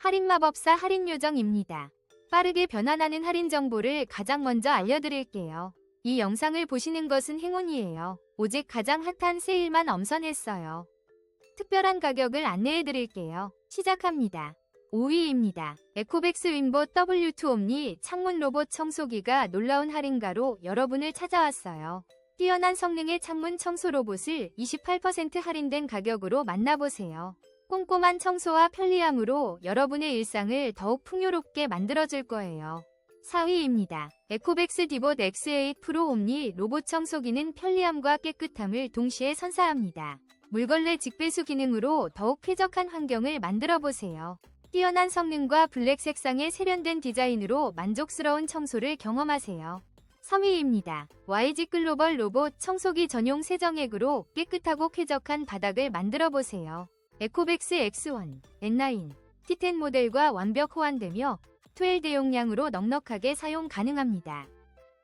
할인 마법사 할인 요정입니다. 빠르게 변환하는 할인 정보를 가장 먼저 알려드릴게요. 이 영상을 보시는 것은 행운이에요. 오직 가장 핫한 세일만 엄선했어요. 특별한 가격을 안내해드릴게요. 시작합니다. 5위입니다. 에코백스 윈보 W2 옴니 창문 로봇 청소기가 놀라운 할인가로 여러분을 찾아왔어요. 뛰어난 성능의 창문 청소 로봇을 28% 할인된 가격으로 만나보세요. 꼼꼼한 청소와 편리함으로 여러분의 일상을 더욱 풍요롭게 만들어줄 거예요. 4위입니다. 에코백스 디봇 X8 프로 옴니 로봇 청소기는 편리함과 깨끗함을 동시에 선사합니다. 물걸레 직배수 기능으로 더욱 쾌적한 환경을 만들어 보세요. 뛰어난 성능과 블랙 색상의 세련된 디자인으로 만족스러운 청소를 경험하세요. 3위입니다. YG 글로벌 로봇 청소기 전용 세정액으로 깨끗하고 쾌적한 바닥을 만들어 보세요. 에코백스 X1, N9, T10 모델과 완벽 호환되며 12 대용량으로 넉넉하게 사용 가능합니다.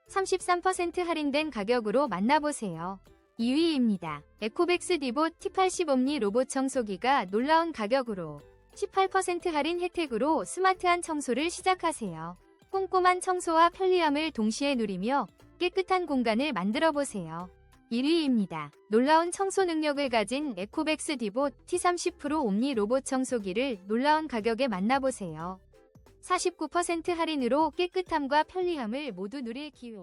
33% 할인된 가격으로 만나보세요. 2위입니다. 에코백스 디봇 T80 옴니 로봇 청소기가 놀라운 가격으로 18% 할인 혜택으로 스마트한 청소를 시작하세요. 꼼꼼한 청소와 편리함을 동시에 누리며 깨끗한 공간을 만들어 보세요. 1위입니다. 놀라운 청소 능력을 가진 에코백스 디봇 T30 프로 옴니 로봇 청소기를 놀라운 가격에 만나보세요. 49% 할인으로 깨끗함과 편리함을 모두 누릴 기회.